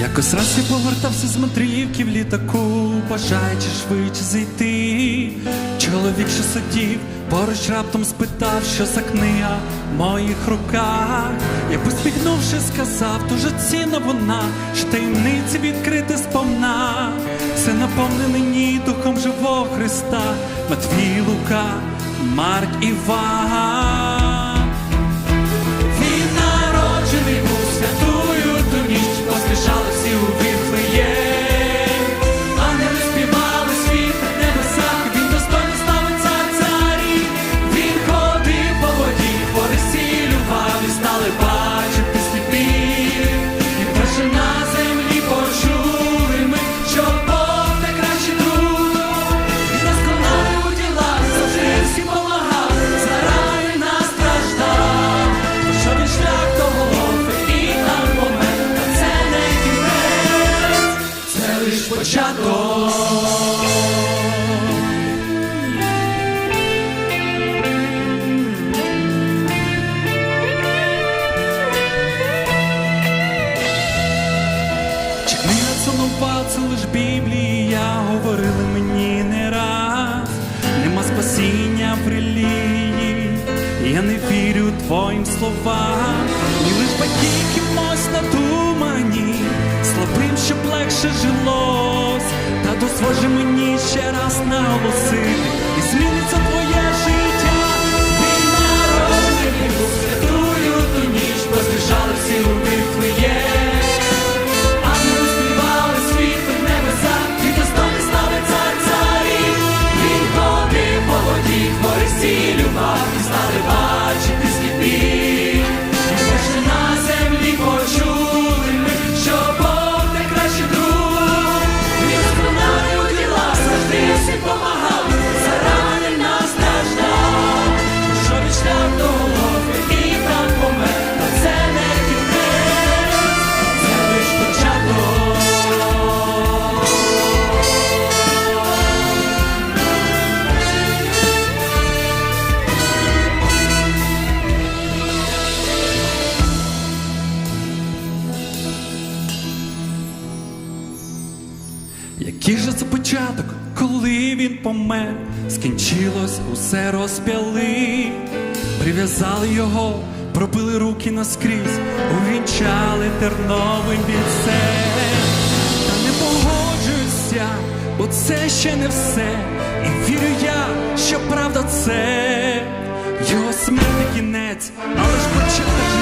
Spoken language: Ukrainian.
Якось раз я повертався з мандрівки в літаку, бажаючи швидше зайти. Чоловік, що сидів, поруч раптом спитав, що за книга в моїх руках. Я посміхнувши, сказав, дуже цінна вона, що таємниці відкрити сповна. Все наповнене ні духом живого Христа, Матвій Лука, Марк Іван. Говорили мені не раз, нема спасіння в релігії, я не вірю твоїм словам, і лиш батьки кимось надумані, слабим, щоб легше жилось, та дозволь же мені ще Який же це початок, коли він помер, скінчилось усе розп'яли, прив'язали його, пробили руки наскрізь, увінчали терновим вінцем. Та не погоджуюся, бо це ще не все. І вірю я, що правда це його смертний кінець, але ж початок